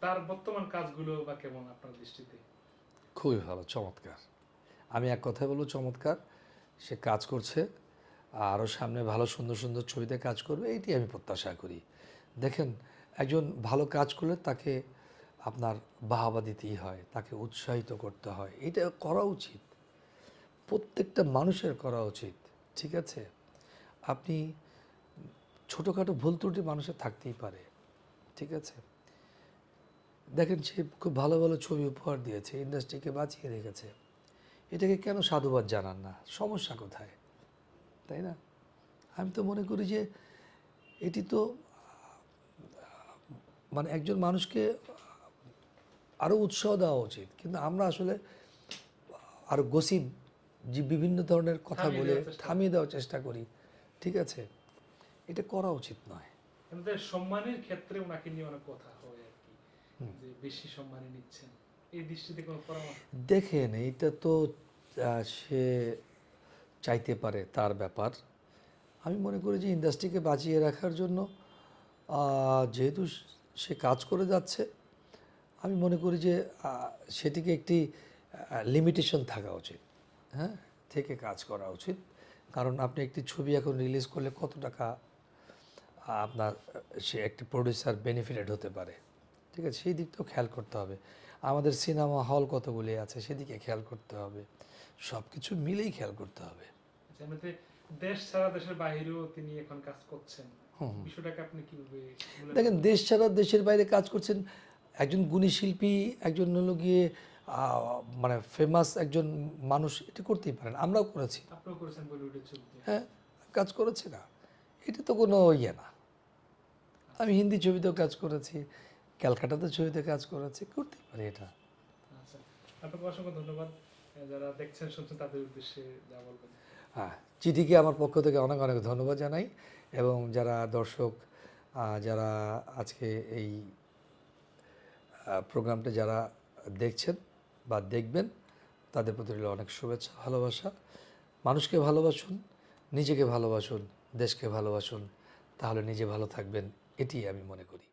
তার বর্তমান কাজগুলো বা কেমন আপনার দৃষ্টিতে? খুবই ভালো, চমৎকার। আমি এক কথায় বলব, চমৎকার। সে কাজ করছে আরও সামনে ভালো, সুন্দর সুন্দর ছবিতে কাজ করবে এইটি আমি প্রত্যাশা করি। দেখেন, একজন ভালো কাজ করলে তাকে আপনার বাহাবা দিতেই হয়, তাকে উৎসাহিত করতে হয়, এটা করা উচিত। প্রত্যেকটা মানুষের করা উচিত, ঠিক আছে? আপনি ছোটোখাটো ভুল ত্রুটি মানুষের থাকতেই পারে, ঠিক আছে? দেখেন সে খুব ভালো ভালো ছবি উপহার দিয়েছে ইন্ডাস্ট্রিকে বাঁচিয়ে রেখেছে। এটাকে কেন সাধুবাদ জানান না? সমস্যা কোথায়? তাই না? আমি তো মনে করি যে এটি তো মানে একজন মানুষকে আরও উৎসাহ দেওয়া উচিত। কিন্তু আমরা আসলে আরও গসিপ যে বিভিন্ন ধরনের কথা বলে থামিয়ে দেওয়ার চেষ্টা করি ঠিক আছে? এটা করা উচিত নয়। সম্মানের ক্ষেত্রে ওনাকে নিয়ে অনেক কথা হয়। বেশি দেখেন, এইটা তো সে চাইতে পারে তার ব্যাপার। আমি মনে করি যে ইন্ডাস্ট্রিকে বাঁচিয়ে রাখার জন্য যেহেতু সে কাজ করে যাচ্ছে, আমি মনে করি যে সেটিকে একটি লিমিটেশন থাকা উচিত। হ্যাঁ? থেকে কাজ করা উচিত। কারণ আপনি একটি ছবি এখন রিলিজ করলে কত টাকা আপনার, সে একটি প্রডিউসার বেনিফিটেড হতে পারে। ঠিক আছে সেই দিকটাও খেয়াল করতে হবে। আমাদের সিনেমা হল কতগুলি আছে সেদিকে খেয়াল করতে হবে। সব কিছু মিলেই খেয়াল করতে হবে। আচ্ছা, দেশ ছাড়া দেশের বাইরেও তিনি এখন কাজ করছেন। হুম হুম। বিষয়টাকে আপনি কীভাবে দেখেন দেশ ছাড়া দেশের বাইরে কাজ করছেন একজন গুণী শিল্পী একজন হলো গিয়ে মানে ফেমাস একজন মানুষ এটা করতেই পারেন আমরাও করেছি। হ্যাঁ কাজ করেছে না। এটা তো কোনো ইয়ে না। আমি হিন্দি ছবিতেও কাজ করেছি। ক্যালকাটাতে ছবিতে কাজ করেছি করতেই পারি এটা। আচ্ছা আপনাকে অসংখ্য ধন্যবাদ। যারা দেখছেন শুনছেন তাদের উদ্দেশ্যে যা বলবেন। হ্যাঁ চিঠিকে আমার পক্ষ থেকে অনেক অনেক ধন্যবাদ জানাই এবং যারা দর্শক যারা আজকে এই প্রোগ্রামটা যারা দেখছেন বা দেখবেন তাদের প্রতি রইল অনেক শুভেচ্ছা ভালোবাসা। মানুষকে ভালোবাসুন নিজেকে ভালোবাসুন দেশকে ভালোবাসুন তাহলে নিজে ভালো থাকবেন এটি আমি মনে করি।